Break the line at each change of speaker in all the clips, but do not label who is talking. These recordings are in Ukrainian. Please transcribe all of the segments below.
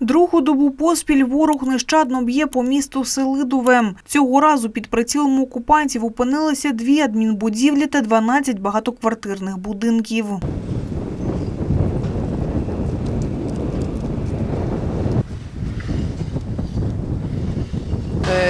Другу добу поспіль ворог нещадно б'є по місту Селидове. Цього разу під прицілом окупантів опинилися дві адмінбудівлі та 12 багатоквартирних будинків.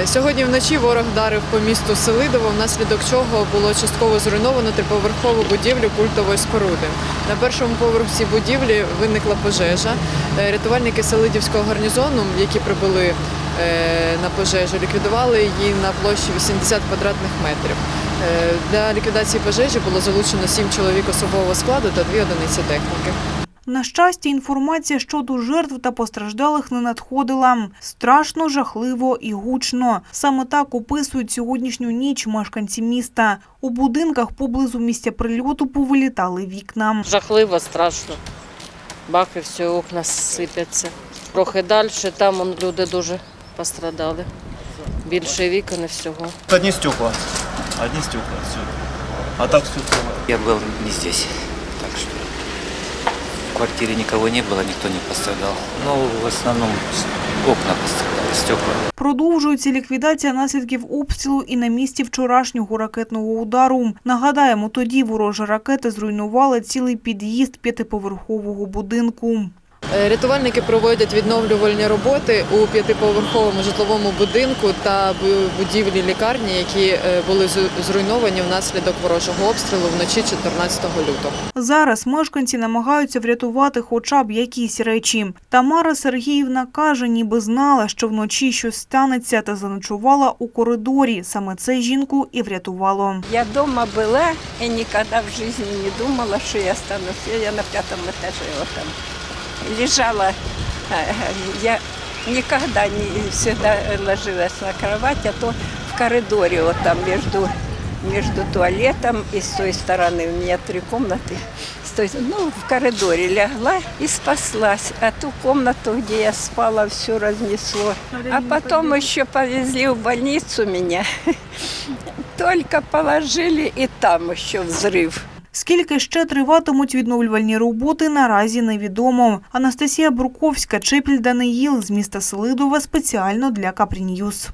Сьогодні вночі ворог вдарив по місту Селидово, внаслідок чого було частково зруйновано триповерхову будівлю культової споруди. На першому поверсі будівлі виникла пожежа. Е, Рятувальники Селидівського гарнізону, які прибули е, на пожежу, ліквідували її на площі 80 квадратних метрів. Е, Для ліквідації пожежі було залучено 7 чоловік особового складу та 2 одиниці техніки.
На щастя, інформація щодо жертв та постраждалих не надходила. Страшно, жахливо і гучно. Саме так описують сьогоднішню ніч мешканці міста. У будинках поблизу місця прильоту повилітали вікна.
Жахливо, страшно. Бах і все, окна сипляться. Трохи далі, там он, люди дуже пострадали. Більше вікон і всього.
Одни стекла. Одни стекла, все. А так все.
Я был не здесь, так в квартире никого не было, никто не пострадал. Но в основном окна пострадали, стекла.
Продовжується ліквідація наслідків обстрілу і на місці вчорашнього ракетного удару. Нагадаємо, тоді ворожі ракети зруйнували цілий під'їзд п'ятиповерхового будинку.
Е, Рятувальники проводять відновлювальні роботи у п'ятиповерховому житловому будинку та будівлі лікарні, які е, були зруйновані внаслідок ворожого обстрілу вночі 14 лютого.
Зараз мешканці намагаються врятувати хоча б якісь речі. Тамара Сергіївна каже, ніби знала, що вночі щось станеться, та заночувала у коридорі. Саме це жінку і врятувало.
Я дома была и никогда в жизни не думала, что я останусь. Я, на пятом этаже вот там лежала. Э, Я никогда не всегда ложилась на кровать, а то в коридоре вот там между между туалетом и с той стороны у меня три комнаты. С той- ну, в коридоре лягла и спаслась. А ту комнату, где я спала, все разнесло. А потом еще повезли в больницу меня. Только положили, и там еще взрыв.
Скільки ще триватимуть відновлювальні роботи, наразі невідомо. Анастасія Бруковська, Чепіль Даниїл з міста Селидова спеціально для Капріньюз.